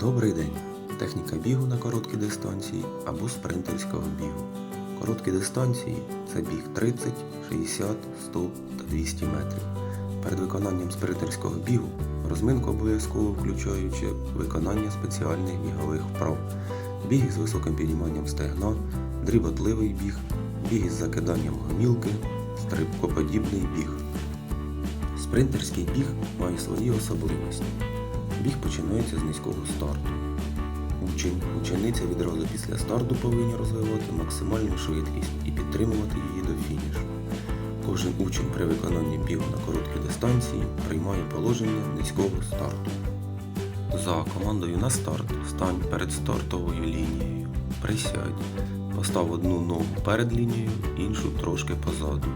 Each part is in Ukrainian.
Добрий день! Техніка бігу на короткі дистанції або спринтерського бігу. Короткі дистанції це біг 30, 60, 100 та 200 метрів. Перед виконанням спринтерського бігу розминку обов'язково включаючи виконання спеціальних бігових вправ, біг з високим підійманням стегна, дріботливий біг, біг із закиданням гомілки, стрибкоподібний біг. Спринтерський біг має свої особливості. Біг починається з низького старту. Учень, учениця відразу після старту повинні розвивати максимальну швидкість і підтримувати її до фінішу. Кожен учень при виконанні бігу на короткі дистанції приймає положення низького старту. За командою на старт стань перед стартовою лінією. Присядь. Постав одну ногу перед лінією, іншу трошки позаду.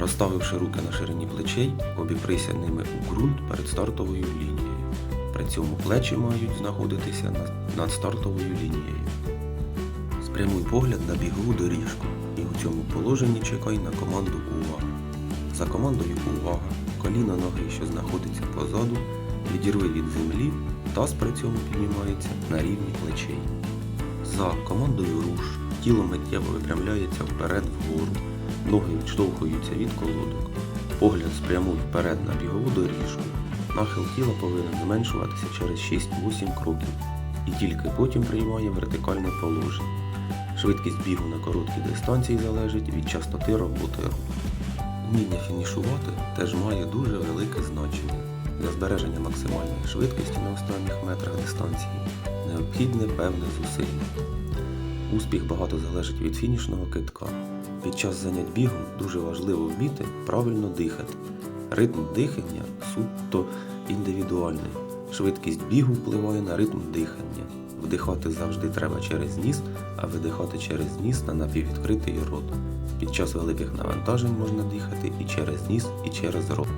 Розставивши руки на ширині плечей, обіприся ними у ґрунт перед стартовою лінією. При цьому плечі мають знаходитися над- стартовою лінією. Спрямуй погляд на бігову доріжку і у цьому положенні чекай на команду увага. За командою увага, коліна ноги, що знаходиться позаду, відірви від землі, таз при цьому піднімається на рівні плечей. За командою руш, тіло миттєво випрямляється вперед вгору, ноги відштовхуються від колодок. Погляд спрямуй вперед на бігову доріжку. Нахил тіла повинен зменшуватися через 6-8 кроків і тільки потім приймає вертикальне положення. Швидкість бігу на короткій дистанції залежить від частоти роботи рук. Вміння фінішувати теж має дуже велике значення. Для збереження максимальної швидкості на останніх метрах дистанції необхідне певне зусилля. Успіх багато залежить від фінішного китка. Під час занять бігом дуже важливо вміти правильно дихати. Ритм дихання суто індивідуальний. Швидкість бігу впливає на ритм дихання. Вдихати завжди треба через ніс, а видихати через ніс на напіввідкритий рот. Під час великих навантажень можна дихати і через ніс, і через рот.